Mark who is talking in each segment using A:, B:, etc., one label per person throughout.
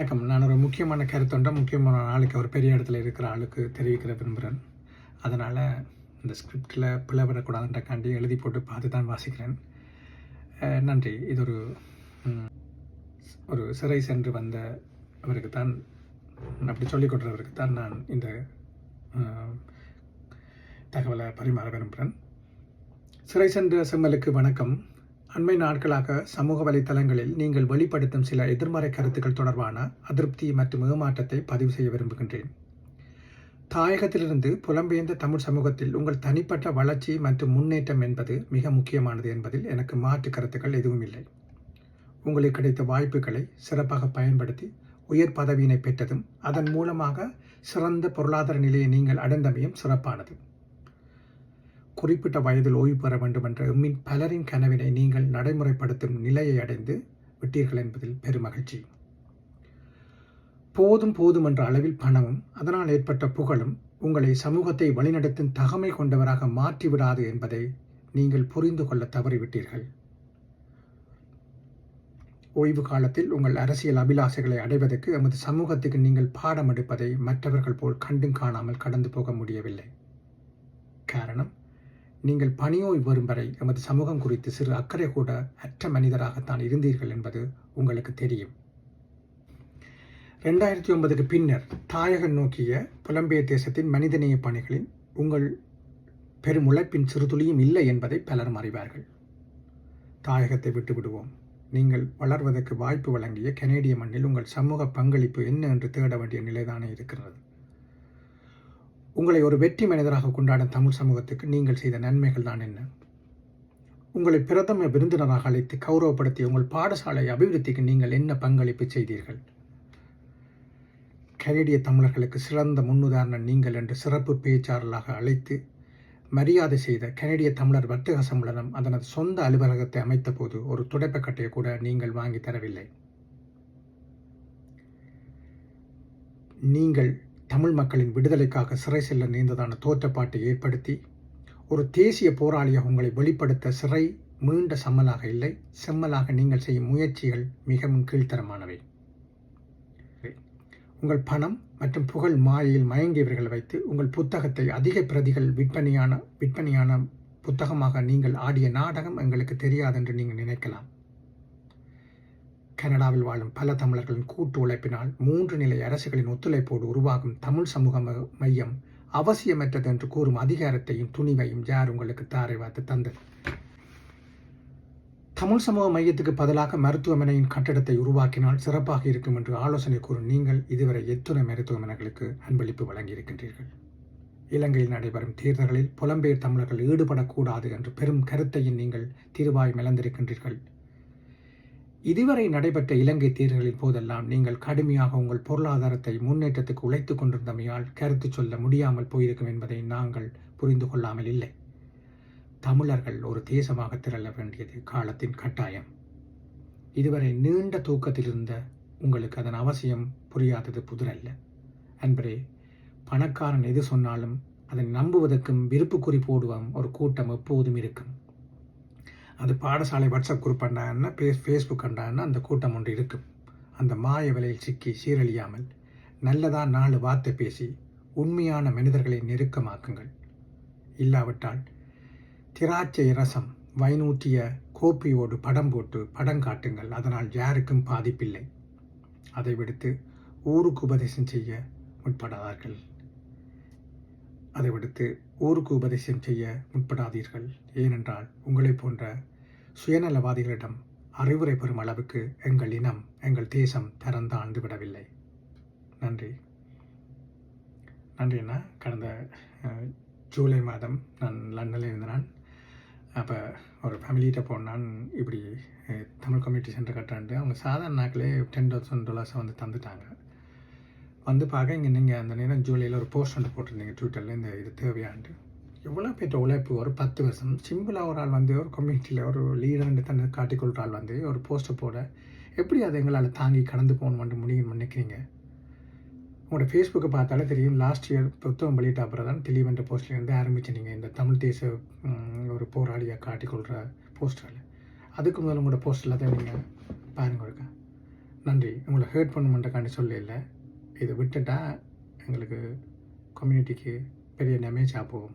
A: வணக்கம். நான் ஒரு முக்கியமான கருத்தொன்றை முக்கியமான ஆளுக்கு ஒரு பெரிய இடத்துல இருக்கிற ஆளுக்கு தெரிவிக்கிற விரும்புகிறேன் அதனால் இந்த ஸ்கிரிப்டில் பிளவிடக்கூடாதுன்றக்காண்டி எழுதி போட்டு பார்த்து தான் வாசிக்கிறேன் நன்றி. இது ஒரு ஒரு சிறை சென்று வந்த அவருக்கு தான் அப்படி சொல்லிக் கொடுறவருக்கு தான் நான் இந்த தகவலை பரிமாற விரும்புகிறேன் சிறை சென்ற செம்மலுக்கு வணக்கம். அண்மை நாட்களாக சமூக வலைத்தளங்களில் நீங்கள் வெளிப்படுத்தும் சில எதிர்மறை கருத்துக்கள் தொடர்பான அதிருப்தி மற்றும் ஏமாற்றத்தை பதிவு செய்ய விரும்புகின்றேன். தாயகத்திலிருந்து புலம்பெயர்ந்த தமிழ் சமூகத்தில் உங்கள் தனிப்பட்ட வளர்ச்சி மற்றும் முன்னேற்றம் என்பது மிக முக்கியமானது என்பதில் எனக்கு மாற்று கருத்துக்கள் எதுவும் இல்லை. உங்களுக்கு கிடைத்த வாய்ப்புகளை சிறப்பாக பயன்படுத்தி உயர் பதவியினை பெற்றதும் அதன் மூலமாக சிறந்த பொருளாதார நிலையை நீங்கள் அடைந்தமையும் சிறப்பானது. குறிப்பிட்ட வயதில் ஓய்வு பெற வேண்டும் என்ற எம்மின் பலரின் கனவினை நீங்கள் நடைமுறைப்படுத்தும் நிலையை அடைந்து விட்டீர்கள் என்பதில் பெருமகிழ்ச்சி போதும் போதும் என்ற அளவில் பணமும் அதனால் ஏற்பட்ட புகழும் உங்களை சமூகத்தை வழிநடத்தும் தகமை கொண்டவராக மாற்றிவிடாது என்பதை நீங்கள் புரிந்து கொள்ள தவறிவிட்டீர்கள். ஓய்வு காலத்தில் உங்கள் அரசியல் அபிலாசைகளை அடைவதற்கு எமது சமூகத்துக்கு நீங்கள் பாடம் எடுப்பதை மற்றவர்கள் போல் கண்டும் காணாமல் கடந்து போக முடியவில்லை. காரணம்? நீங்கள் பணியோய் வரும் வரை எமது சமூகம் குறித்து சிறு அக்கறை கூட அற்ற மனிதராகத்தான் இருந்தீர்கள் என்பது உங்களுக்கு தெரியும். ரெண்டாயிரத்தி ஒன்பதுக்கு பின்னர் தாயகம் நோக்கிய புலம்பெயர் தேசத்தின் மனிதநேய பணிகளில் உங்கள் பெரும் உழைப்பின் சிறுதுளியும் இல்லை என்பதை பலரும் அறிவார்கள். தாயகத்தை விட்டு விடுவோம். நீங்கள் வளர்வதற்கு வாய்ப்பு வழங்கிய கனேடிய மண்ணில் உங்கள் சமூக பங்களிப்பு என்ன என்று தேட வேண்டிய நிலைதானே இருக்கிறது. உங்களை ஒரு வெற்றி மனிதராக கொண்டாடும் தமிழ் சமூகத்துக்கு நீங்கள் செய்த நன்மைகள் தான் என்ன? உங்களை பிரதம விருந்தினராக அழைத்து கௌரவப்படுத்தி உங்கள் பாடசாலை அபிவிருத்திக்கு நீங்கள் என்ன பங்களிப்பு செய்தீர்கள்? கனேடிய தமிழர்களுக்கு சிறந்த முன்னுதாரணம் நீங்கள் என்று சிறப்பு பேச்சாளராக அழைத்து மரியாதை செய்த கனேடிய தமிழர் வர்த்தக சம்மேளனம் அதனது சொந்த அலுவலகத்தை அமைத்தபோது ஒரு துடைப்பக்கட்டையை கூட நீங்கள் வாங்கி தரவில்லை. நீங்கள் தமிழ் மக்களின் விடுதலைக்காக சிறை செல்ல நேர்ந்ததான தோற்றப்பாட்டை ஏற்படுத்தி ஒரு தேசிய போராளியாக உங்களை வெளிப்படுத்த சிறை மீண்ட சம்மலாக இல்லை செம்மலாக நீங்கள் செய்யும் முயற்சிகள் மிகவும் கீழ்த்தரமானவை. உங்கள் பணம் மற்றும் புகழ் மாயையில் மயங்கியவர்கள் வைத்து உங்கள் புத்தகத்தை அதிக பிரதிகள் விற்பனையான விற்பனையான புத்தகமாக நீங்கள் ஆடிய நாடகம் எங்களுக்கு தெரியாது என்று நீங்கள் நினைக்கலாம். கனடாவில் வாழும் பல தமிழர்களின் கூட்டு உழைப்பினால் மூன்று நிலை அரசுகளின் ஒத்துழைப்போடு உருவாகும் தமிழ் சமூக மையம் அவசியமற்றது என்று கூறும் அதிகாரத்தையும் துணிவையும் யார் உங்களுக்கு தாரை வார்த்து தந்தது? தமிழ் சமூக மையத்துக்கு பதிலாக மருத்துவமனையின் கட்டடத்தை உருவாக்கினால் சிறப்பாக இருக்கும் என்று ஆலோசனை கூறும் நீங்கள் இதுவரை எத்துணை மருத்துவமனைகளுக்கு அன்பளிப்பு வழங்கியிருக்கின்றீர்கள். இலங்கையில் நடைபெறும் தேர்தல்களில் புலம்பெயர் தமிழர்கள் ஈடுபடக்கூடாது என்று பெரும் கருத்தையும் நீங்கள் தீர்வாய் மிளந்திருக்கின்றீர்கள் இதுவரை நடைபெற்ற இலங்கை தேர்தலின் போதெல்லாம் நீங்கள் கடுமையாக உங்கள் பொருளாதாரத்தை முன்னேற்றத்துக்கு உழைத்துக் கொண்டிருந்தமையால் கருத்து சொல்ல முடியாமல் போயிருக்கும் என்பதை நாங்கள் புரிந்து கொள்ளாமல் இல்லை. தமிழர்கள் ஒரு தேசமாக திரள வேண்டியது காலத்தின் கட்டாயம். இதுவரை நீண்ட தூக்கத்தில் இருந்த உங்களுக்கு அதன் அவசியம் புரியாதது புதிரல்ல. அன்பரே பணக்காரன் எது சொன்னாலும் அதை நம்புவதற்கும் விருப்பு குறிப்போடுவோம் ஒரு கூட்டம் எப்போதும் இருக்கும். அது பாடசாலை வாட்ஸ்அப் குரூப் கண்டாங்கன்னா ஃபேஸ் ஃபேஸ்புக் கண்டாங்கன்னா அந்த கூட்டம் ஒன்று இருக்கும் அந்த மாய விலையில் சிக்கி சீரழியாமல் நல்லதா நாலு வார்த்தை பேசி உண்மையான மனிதர்களை நெருக்கமாக்குங்கள். இல்லாவிட்டால் திராட்சை ரசம் வைநூற்றிய கோப்பியோடு படம் போட்டு படம் காட்டுங்கள். அதனால் யாருக்கும் பாதிப்பில்லை. அதை விடுத்து ஊருக்கு உபதேசம் செய்ய முற்படாதார்கள். அதை விடுத்து ஊருக்கு உபதேசம் செய்ய முற்படாதீர்கள். ஏனென்றால் உங்களைப் போன்ற சுயநலவாதிகளிடம் அறிவுரை பெறும் அளவுக்கு எங்கள் இனம் எங்கள் தேசம் திறந்தாழ்ந்து விடவில்லை நன்றி. நன்றிண்ணா கடந்த ஜூலை மாதம் நான் லண்டனில் இருந்தேன். அப்போ ஒரு ஃபேமிலிகிட்ட போனான். இப்படி தமிழ் கம்யூனிட்டி சென்டர் கட்டுறான்ட்டு. அவங்க சாதாரண நாட்களே டென் தௌசண்ட் டாலர்ஸை வந்து தந்துட்டாங்க. வந்து பார்க்க இங்கே நீங்கள் அந்த நேரம் ஜூலையில் ஒரு போஸ்ட் ஒன்று போட்டிருந்தீங்க ட்விட்டரில் இந்த இது தேவையாண்டு எவ்வளோ பேர்ட்ட உழைப்பு ஒரு பத்து வருஷம்? சிம்பிளாக ஒரு ஆள் வந்து ஒரு கம்யூனிட்டியில் ஒரு லீடர்னு தன்னை காட்டிக்கொள்கிற ஆள் வந்து ஒரு போஸ்ட்டை போட எப்படி அதை எங்களால் தாங்கி கடந்து போகணும்னு முடியும் நினைக்கிறீங்க? உங்களோட ஃபேஸ்புக்கை பார்த்தாலே தெரியும் லாஸ்ட் இயர் புத்தகம் வெளியிட்ட அப்புறம் தான் தெளிவென்ற போஸ்ட்லேருந்து ஆரம்பிச்சு நீங்கள் இந்த தமிழ் தேச ஒரு போராளியாக காட்டிக்கொள்கிற போஸ்டரில் அதுக்கு முதல்ல உங்களோட போஸ்ட் எல்லாத்தையும் நீங்கள் பாருங்க இருக்கா நன்றி. உங்களை ஹேர்ட் பண்ணுமென்றக்காண்டி சொல்ல இல்லை. இதை விட்டுட்டா எங்களுக்கு கம்யூனிட்டிக்கு பெரிய டேமேஜ் ஆகும்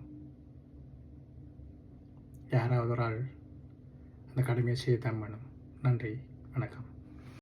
A: யாராவது ஒரு ஆள் அந்த கடமையை செய்யத்தான் வேணும். நன்றி. வணக்கம்.